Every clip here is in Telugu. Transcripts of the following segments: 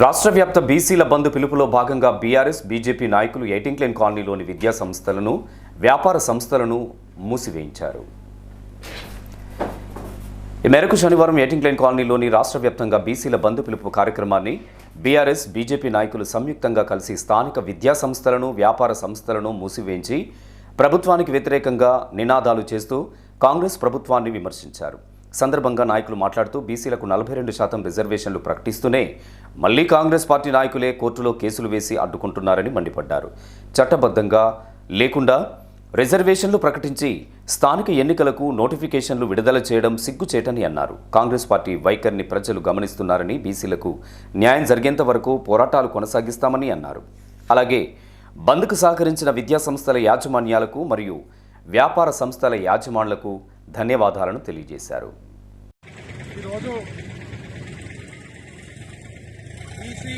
రాష్ట్ర వ్యాప్త బీసీల బంధు పిలుపులో భాగంగా బీఆర్ఎస్ బీజేపీ నాయకులు ఎయిటింగ్లేన్ కాలనీలోని విద్యా సంస్థలను వ్యాపార సంస్థలను మూసివేయించారు. ఈ మేరకు శనివారం ఎయిటింగ్లైన్ కాలనీలోని రాష్ట్ర వ్యాప్తంగా బీసీల బంధు పిలుపు కార్యక్రమాన్ని బీఆర్ఎస్ బీజేపీ నాయకులు సంయుక్తంగా కలిసి స్థానిక విద్యా సంస్థలను వ్యాపార సంస్థలను మూసివేయించి ప్రభుత్వానికి వ్యతిరేకంగా నినాదాలు చేస్తూ కాంగ్రెస్ ప్రభుత్వాన్ని విమర్శించారు. సందర్భంగా నాయకులు మాట్లాడుతూ బీసీలకు నలభై రెండు శాతం రిజర్వేషన్లు ప్రకటిస్తూనే మళ్ళీ కాంగ్రెస్ పార్టీ నాయకులే కోర్టులో కేసులు వేసి అడ్డుకుంటున్నారని మండిపడ్డారు. చట్టబద్ధంగా లేకుండా రిజర్వేషన్లు ప్రకటించి స్థానిక ఎన్నికలకు నోటిఫికేషన్లు విడుదల చేయడం సిగ్గుచేటని అన్నారు. కాంగ్రెస్ పార్టీ వైఖరిని ప్రజలు గమనిస్తున్నారని బీసీలకు న్యాయం జరిగేంత వరకు పోరాటాలు కొనసాగిస్తామని అన్నారు. అలాగే బంద్కు సహకరించిన విద్యా సంస్థల యాజమాన్యాలకు మరియు వ్యాపార సంస్థల యాజమాన్లకు ధన్యవాదాలను తెలియజేశారు. ఈరోజు ఈసీ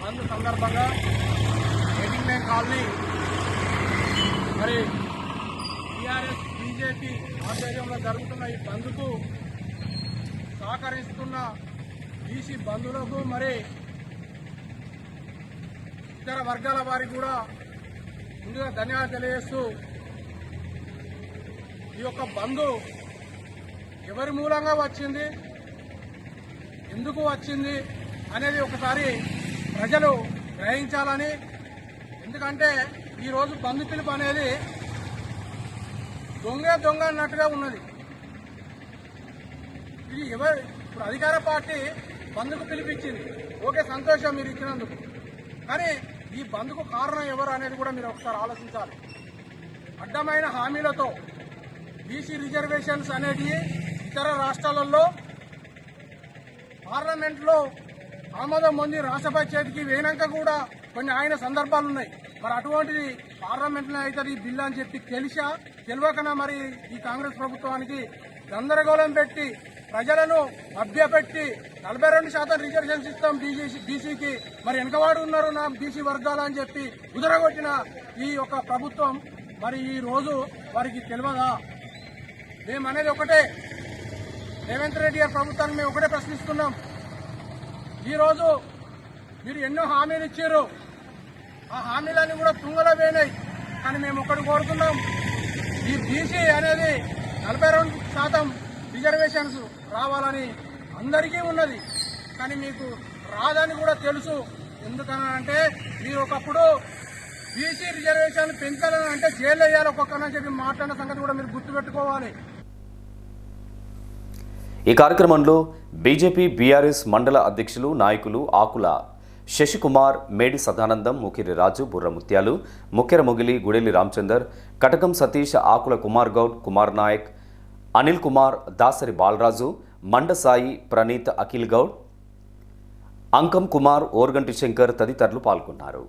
బంద్ సందర్భంగా ఎయిటింగ్ లైన్ కాలనీ మరి టీఆర్ఎస్ బీజేపీ ఆధ్వర్యంలో జరుగుతున్న ఈ బంద్కు సహకరిస్తున్న ఈసీ బంధువులకు మరి ఇతర వర్గాల వారికి కూడా ముందుగా ధన్యవాదాలు తెలియజేస్తూ ఈ యొక్క బంధు ఎవరి మూలంగా వచ్చింది? ఎందుకు వచ్చింది? అనేది ఒకసారి ప్రజలు గ్రహించాలని. ఎందుకంటే ఈరోజు బంధు పిలుపు అనేది దొంగ దొంగ అన్నట్టుగా ఉన్నది. ఇది ఎవరు? ఇప్పుడు అధికార పార్టీ బంధుకు పిలిపించింది. ఓకే సంతోషం మీరు ఇచ్చినందుకు. కానీ ఈ బంధుకు కారణం ఎవరు అనేది కూడా మీరు ఒకసారి ఆలోచించాలి. అడ్డమైన హామీలతో బీసీ రిజర్వేషన్స్ అనేది ఇతర రాష్ట్రాలలో పార్లమెంట్లో ఆమోదం పొంది రాష్ట్రపతి చేతికి వేయనాక కూడా కొన్ని ఆయన సందర్భాలు ఉన్నాయి. మరి అటువంటిది పార్లమెంట్లో అవుతుంది ఈ బిల్లు అని చెప్పి తెలిసా? తెలియకనా మరి ఈ కాంగ్రెస్ ప్రభుత్వానికి? గందరగోళం పెట్టి ప్రజలను మభ్యపెట్టి నలభై రెండు శాతం రిజర్వేషన్స్ ఇస్తాం బీసీ బీసీకి. మరి వెనకవాడు ఉన్నారు నా బీసీ వర్గాలు అని చెప్పి కుదరగొట్టిన ఈ యొక్క ప్రభుత్వం మరి ఈ రోజు వారికి తెలియదా? మేము అనేది ఒకటే. రేవంత్ రెడ్డి గారి ప్రభుత్వాన్ని మేము ఒకటే ప్రశ్నిస్తున్నాం. ఈరోజు మీరు ఎన్నో హామీలు ఇచ్చారు. ఆ హామీలన్నీ కూడా తుంగలో పోయినాయి. కానీ మేము ఒకటి కోరుతున్నాం. ఈ బీసీ అనేది నలభై రెండు శాతం రిజర్వేషన్స్ రావాలని అందరికీ ఉన్నది. కానీ మీకు రాదని కూడా తెలుసు. ఎందుకనంటే మీరు ఒకప్పుడు బీసీ రిజర్వేషన్ పెంచాలని అంటే జైలు వేయాలి ఒక్కొక్కనని చెప్పి మాట్లాడిన సంగతి కూడా మీరు గుర్తుపెట్టుకోవాలి. ఈ కార్యక్రమంలో బీజేపీ బీఆర్ఎస్ మండల అధ్యక్షులు నాయకులు ఆకుల శశికుమార్ మేడి సదానందం ముఖిరి రాజు బుర్ర ముత్యాలు ముఖ్యర మొగిలి గుడెలి రామచందర్ కటకం సతీష్ ఆకుల కుమార్ గౌడ్ కుమార్ నాయక్ అనిల్ కుమార్ దాసరి బాలరాజు మండసాయి ప్రణీత్ అఖిల్ గౌడ్ అంకం కుమార్ ఓర్గంటి శంకర్ తదితరులు పాల్గొన్నారు.